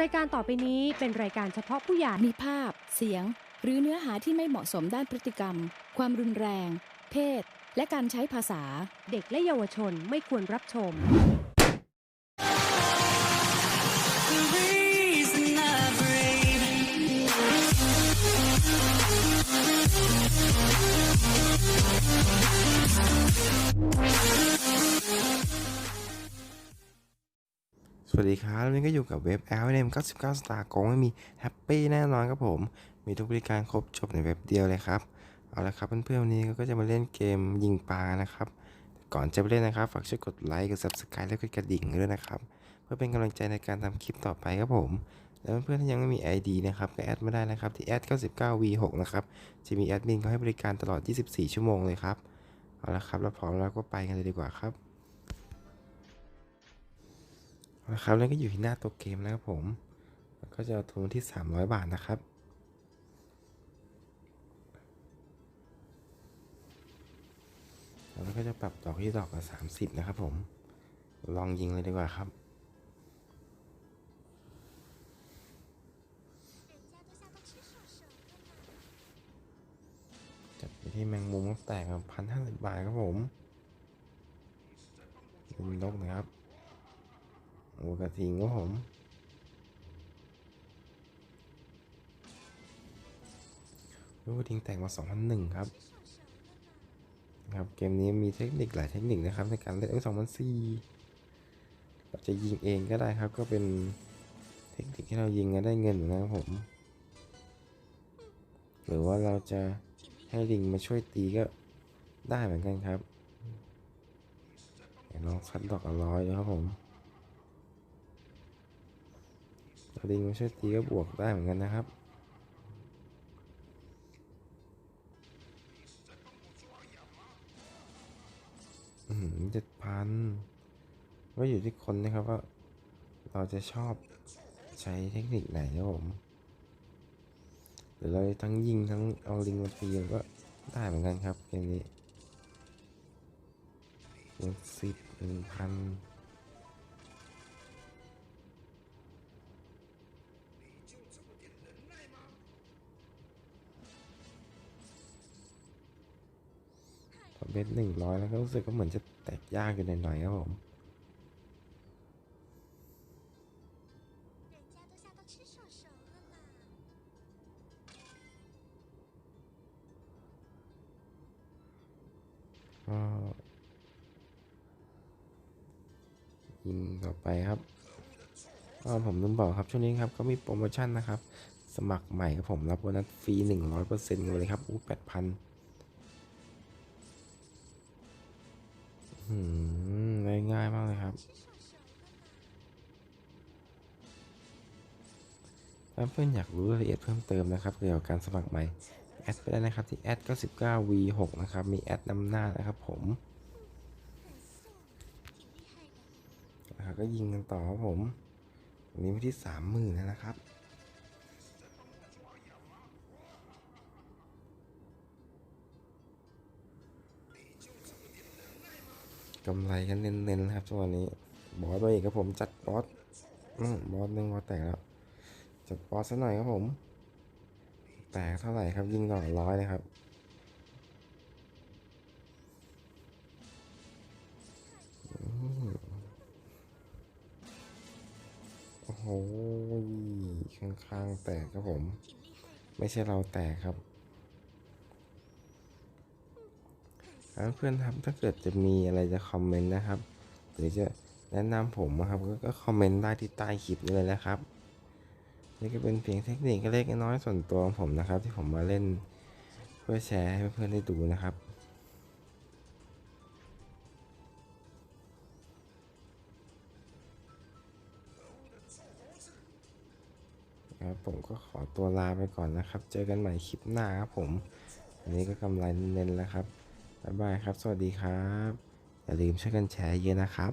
รายการต่อไปนี้เป็นรายการเฉพาะผู้ใหญ่มีภาพ เสียง หรือเนื้อหาที่ไม่เหมาะสมด้านพฤติกรรม ความรุนแรง เพศ และการใช้ภาษา เด็กและเยาวชนไม่ควรรับชม สวัสดีครับวันนี้ก็อยู่กับเว็บ l m 99 Star โกงไม่มีแฮปปี้แน่นอนครับผม มีทุกบริการครบจบในเว็บเดียวเลยครับ เอาละครับเพื่อนๆวันนี้ก็จะมาเล่นเกมยิงปลานะครับ ก่อนจะไปเล่นนะครับ ฝากช่วยกดไลค์กด Subscribe แล้วกดกระดิ่งด้วยนะครับ เพื่อเป็นกำลังใจในการทำคลิปต่อไปครับผม แล้วเพื่อนๆที่ยังไม่มี ID นะครับก็แอดมาได้นะครับที่แอด 99V6 นะครับ จะมีแอดมินเขาให้บริการตลอด 24 ชั่วโมงเลยครับ เอาละครับ แล้วพร้อมแล้วก็ไปกันเลยดีกว่าครับ นะครับ แล้วก็อยู่ที่หน้าตัวเกมแล้วครับผม แล้วก็จะเอาทุนที่ 300 บาทนะครับแล้วก็จะปรับดอกที่ดอกละ30นะครับผม ลองยิงเลยดีกว่าครับ จัดไปที่แมงมุมแตกพันห้าสิบบาทครับผมเป็นนกนะครับ โอ้กระทิงครับผมลูกทิงแต่งมา2001 ครับ ครับ เกมนี้มีเทคนิคหลายเทคนิคนะครับ ในการเล่นเอ้ย2004เราจะยิงเองก็ได้ครับ ก็เป็นเทคนิคที่เรายิงกันได้เงินอยู่นะครับผม หรือว่าเราจะให้ลิงมาช่วยตีก็ได้เหมือนกันครับลองซัดดอกละร้อยดูครับผม ลิงมาช่วยตีก็บวกได้เหมือนกันนะครับ อืมเจ็ดพันก็อยู่ที่คนนะครับว่า เราจะชอบใช้เทคนิคไหนครับผมหรือเราทั้งยิงทั้งเอาลิงมาตีก็ได้เหมือนกันครับเกมนี้คูณสิบหนึ่งพัน เบ็หนึ่งร้อยแล้วก็รู้สึกก็เหมือนจะแตกยากอยู่หน่อยๆครับผมก็ยิงต่อไปครับก็ผมต้องบอกครับช่วงนี้ครับเขามีโปรโมชั่นนะครับ สมัครใหม่ครับผมรับโบนัสฟรี100%เลยครับอู้8,000 ง่ายๆมากเลยครับถ้าเพื่อนอยากรู้รายละเอียดเพิ่มเติมนะครับเกี่ยวกับการสมัครใหม่ แอดไปได้นะครับที่แอด 99v6 นะครับ มีแอดนำหน้านะครับผมนะครับก็ยิงกันต่อครับผมวันนี้วันที่ 30,000แล้วนะครับ กำไรกันเน้นๆนะครับช่วงนี้ บอสมาอีกครับผมจัดบอสบอสหนึ่งบอสแตกแล้ว จัดบอสซะหน่อยครับผม แตกเท่าไหร่ครับยิงดอร้อยเลยครับโอ้โหข้างๆแตกครับผม ไม่ใช่เราแตกครับอ่า เพื่อนครับถ้าเกิดจะมีอะไรจะคอมเมนต์นะครับ หรือจะแนะนำผมนะครับก็ก็คอมเมนต์ได้ที่ใต้คลิปนี้เลยนะครับนี่ก็เป็นเพียงเทคนิคเล็กน้อยส่วนตัวของผมนะครับ ที่ผมมาเล่นเพื่อแชร์ให้เพื่อนๆได้ดูนะครับครับผมก็ขอตัวลาไปก่อนนะครับ เจอกันใหม่คลิปหน้าครับผม อันนี้ก็กำไรเน้นๆแล้วครับ บ๊ายบายครับ สวัสดีครับ อย่าลืมช่วยกันแชร์เยอะนะครับ